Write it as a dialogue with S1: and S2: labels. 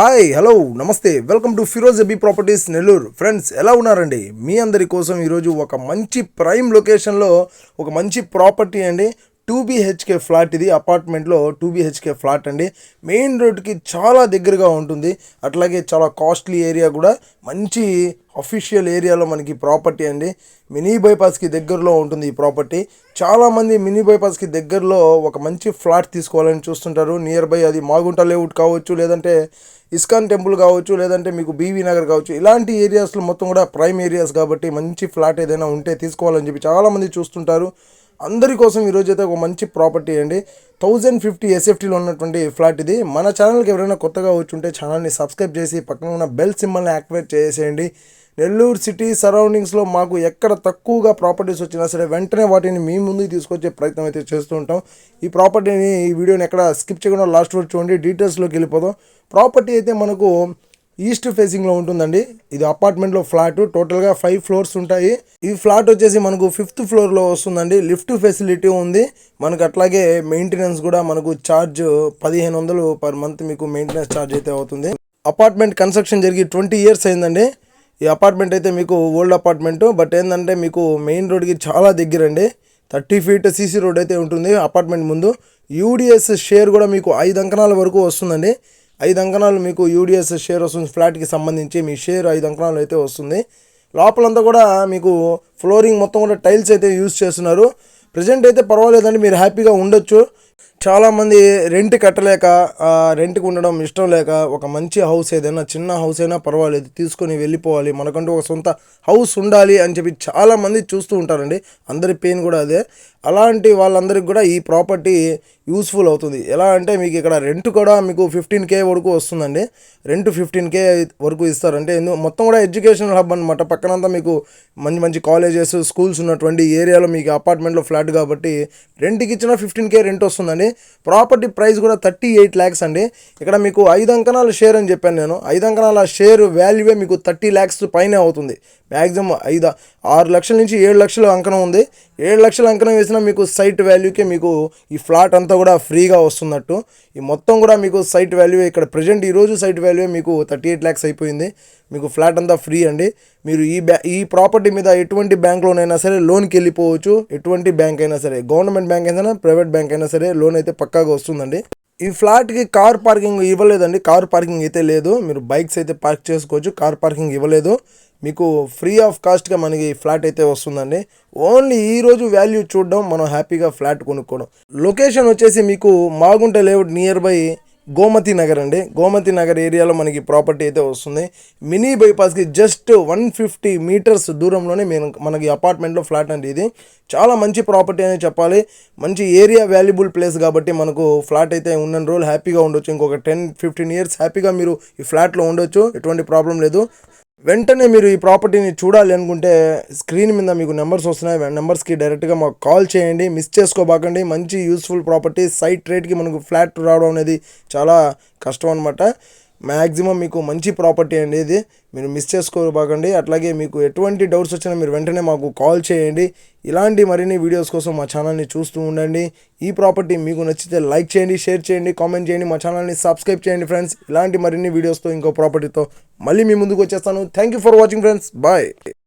S1: Hi hello నమస్తే. Welcome to Firoz A B properties Nellore. Friends ఎలా ఉన్నారండి? మీ అందరి కోసం ఈరోజు ఒక మంచి ప్రైమ్ లొకేషన్లో ఒక మంచి ప్రాపర్టీ అండి. టూ బీహెచ్కే ఫ్లాట్ ఇది అపార్ట్మెంట్లో టూ బీహెచ్కే ఫ్లాట్ అండి. మెయిన్ రోడ్కి చాలా దగ్గరగా ఉంటుంది. అట్లాగే చాలా కాస్ట్లీ ఏరియా కూడా మంచి అఫీషియల్ ఏరియాలో మనకి ప్రాపర్టీ అండి. మినీ బైపాస్కి దగ్గరలో ఉంటుంది ఈ ప్రాపర్టీ. చాలామంది మినీ బైపాస్కి దగ్గరలో ఒక మంచి ఫ్లాట్ తీసుకోవాలని చూస్తుంటారు. నియర్ బై అది మాగుంట లేఅవుట్ కావచ్చు లేదంటే ఇస్కాన్ టెంపుల్ కావచ్చు లేదంటే మీకు బీవీ నగర్ కావచ్చు. ఇలాంటి ఏరియాస్లో మొత్తం కూడా ప్రైమ్ ఏరియాస్ కాబట్టి మంచి ఫ్లాట్ ఏదైనా ఉంటే తీసుకోవాలని చెప్పి చాలామంది చూస్తుంటారు. అందరి కోసం ఈరోజు అయితే ఒక మంచి ప్రాపర్టీ అండి. థౌజండ్ ఫిఫ్టీ ఎస్ఎఫ్టీలో ఉన్నటువంటి ఫ్లాట్ ఇది. మన ఛానల్కి ఎవరైనా కొత్తగా వచ్చి ఉంటే ఛానల్ని సబ్స్క్రైబ్ చేసి పక్కన ఉన్న బెల్ సింబల్ని యాక్టివేట్ చేసేయండి. నెల్లూరు సిటీ సరౌండింగ్స్లో మాకు ఎక్కడ తక్కువగా ప్రాపర్టీస్ వచ్చినా సరే వెంటనే వాటిని మీ ముందుకు తీసుకొచ్చే ప్రయత్నం అయితే చేస్తూ ఉంటాం. ఈ ప్రాపర్టీని ఈ వీడియోని ఎక్కడ స్కిప్ చేయకుండా లాస్ట్ వరకు చూడండి. డీటెయిల్స్లోకి వెళ్ళిపోదాం. ప్రాపర్టీ అయితే మనకు ఈస్ట్ ఫేసింగ్లో ఉంటుందండి. ఇది అపార్ట్మెంట్లో ఫ్లాట్ టోటల్గా ఫైవ్ ఫ్లోర్స్ ఉంటాయి. ఈ ఫ్లాట్ వచ్చేసి మనకు ఫిఫ్త్ ఫ్లోర్లో వస్తుందండి. లిఫ్ట్ ఫెసిలిటీ ఉంది. మనకు అట్లాగే మెయింటెనెన్స్ కూడా మనకు ఛార్జ్ పదిహేను వందలు పర్ మంత్ మీకు మెయింటెనెన్స్ ఛార్జ్ అయితే అవుతుంది. అపార్ట్మెంట్ కన్స్ట్రక్షన్ జరిగి ట్వంటీ ఇయర్స్ అయిందండి. ఈ అపార్ట్మెంట్ అయితే మీకు ఓల్డ్ అపార్ట్మెంట్ బట్ ఏంటంటే మీకు మెయిన్ రోడ్కి చాలా దగ్గర అండి. థర్టీ ఫీట్ సీసీ రోడ్ అయితే ఉంటుంది. అపార్ట్మెంట్ ముందు యూడిఎస్ షేర్ కూడా మీకు ఐదు అంకణాల వరకు వస్తుందండి. ఐదు అంకణాలు మీకు యూడిఎస్ షేర్ వస్తుంది ఫ్లాట్కి సంబంధించి మీ షేర్ ఐదు అంకణాలు అయితే వస్తుంది. లోపలంతా కూడా మీకు ఫ్లోరింగ్ మొత్తం కూడా టైల్స్ అయితే యూజ్ చేస్తున్నారు. ప్రజెంట్ అయితే పర్వాలేదండి మీరు హ్యాపీగా ఉండొచ్చు. చాలామంది రెంట్ కట్టలేక రెంట్కి ఉండడం ఇష్టం లేక ఒక మంచి హౌస్ ఏదైనా చిన్న హౌస్ అయినా పర్వాలేదు తీసుకొని వెళ్ళిపోవాలి. మనకంటూ ఒక సొంత హౌస్ ఉండాలి అని చెప్పి చాలామంది చూస్తూ ఉంటారండి. అందరి పెయిన్ కూడా అదే. అలాంటి వాళ్ళందరికీ కూడా ఈ ప్రాపర్టీ యూస్ఫుల్ అవుతుంది. ఎలా అంటే మీకు ఇక్కడ రెంట్ కూడా మీకు ఫిఫ్టీన్ కే వరకు వస్తుందండి. రెంట్ ఫిఫ్టీన్ కే వరకు ఇస్తారంటే ఎందుకు మొత్తం కూడా ఎడ్యుకేషనల్ హబ్ అనమాట పక్కనంతా మీకు మంచి మంచి కాలేజెస్ స్కూల్స్ ఉన్నటువంటి ఏరియాలో మీకు అపార్ట్మెంట్లో ఫ్లాట్ కాబట్టి రెంట్కి ఇచ్చిన ఫిఫ్టీన్ కే రెంట్ వస్తుందండి. ప్రాపర్టీ ప్రైస్ కూడా థర్టీ ఎయిట్ ల్యాక్స్ అండి. ఇక్కడ మీకు ఐదు అంకణాల షేర్ అని చెప్పాను నేను. ఐదు అంకణాల షేర్ వాల్యూవే మీకు థర్టీ ల్యాక్స్ పైనే అవుతుంది. మ్యాక్సిమం ఐదు ఆరు లక్షల నుంచి ఏడు లక్షల అంకణం ఉంది. ఏడు లక్షల అంకణం వేసినా మీకు సైట్ వాల్యూకే మీకు ఈ ఫ్లాట్ అంతా కూడా ఫ్రీగా వస్తున్నట్టు. ఈ మొత్తం కూడా మీకు సైట్ వాల్యూ ఇక్కడ ప్రజెంట్ ఈరోజు సైట్ వాల్యూ మీకు థర్టీ ఎయిట్ ల్యాక్స్ అయిపోయింది. మీకు ఫ్లాట్ అంతా ఫ్రీ అండి. మీరు ఈ బ్యా ఈ ప్రాపర్టీ మీద ఎటువంటి బ్యాంక్లోనైనా సరే లోన్కి వెళ్ళిపోవచ్చు. ఎటువంటి బ్యాంక్ అయినా సరే గవర్నమెంట్ బ్యాంక్ అయినా ప్రైవేట్ బ్యాంక్ అయినా సరే లోన్ అయితే పక్కాగా వస్తుందండి. ఈ ఫ్లాట్కి కార్ పార్కింగ్ ఇవ్వలేదండి. కార్ పార్కింగ్ అయితే లేదు. మీరు బైక్స్ అయితే పార్క్ చేసుకోవచ్చు. కార్ పార్కింగ్ ఇవ్వలేదు. మీకు ఫ్రీ ఆఫ్ కాస్ట్గా మనకి ఫ్లాట్ అయితే వస్తుందండి. ఓన్లీ ఈరోజు వాల్యూ చూడడం మనం హ్యాపీగా ఫ్లాట్ కొనుక్కోవడం. లొకేషన్ వచ్చేసి మీకు Magunta layout near by Gomathi Nagar అండి. గోమతి నగర్ ఏరియాలో మనకి ప్రాపర్టీ అయితే వస్తుంది. మినీ బైపాస్కి జస్ట్ వన్ ఫిఫ్టీ మీటర్స్ దూరంలోనే మేము మనకి అపార్ట్మెంట్లో ఫ్లాట్ అండి ఇది. చాలా మంచి ప్రాపర్టీ అని చెప్పాలి. మంచి ఏరియా వాల్యుబుల్ ప్లేస్ కాబట్టి మనకు ఫ్లాట్ అయితే ఉన్న రోజులు హ్యాపీగా ఉండొచ్చు. ఇంకొక టెన్ ఫిఫ్టీన్ ఇయర్స్ హ్యాపీగా మీరు ఈ ఫ్లాట్లో ఉండొచ్చు. ఎటువంటి ప్రాబ్లం లేదు. వెంటనే మీరు ఈ ప్రాపర్టీని చూడాలి అనుకుంటే స్క్రీన్ మీద మీకు నెంబర్స్ వస్తున్నాయి. నెంబర్స్కి డైరెక్ట్గా మాకు కాల్ చేయండి. మిస్ చేసుకోబాకండి. మంచి యూస్ఫుల్ ప్రాపర్టీ. సైట్ రేట్కి మనకు ఫ్లాట్ రావడం అనేది చాలా కష్టం అనమాట మ్యాక్సిమం మీకు మంచి ప్రాపర్టీ అండి ఇది మీరు మిస్ చేసుకోబాకండి. అట్లాగే మీకు ఎటువంటి డౌట్స్ వచ్చినా మీరు వెంటనే మాకు కాల్ చేయండి. ఇలాంటి మరిన్ని వీడియోస్ కోసం మా ఛానల్ని చూస్తూ ఉండండి. ఈ ప్రాపర్టీ మీకు నచ్చితే లైక్ చేయండి షేర్ చేయండి కామెంట్ చేయండి మా ఛానల్ని సబ్స్క్రైబ్ చేయండి ఫ్రెండ్స్. ఇలాంటి మరిన్ని వీడియోస్తో ఇంకో ప్రాపర్టీతో మళ్ళీ మీ ముందుకు వచ్చేస్తాను. Thank you for watching friends bye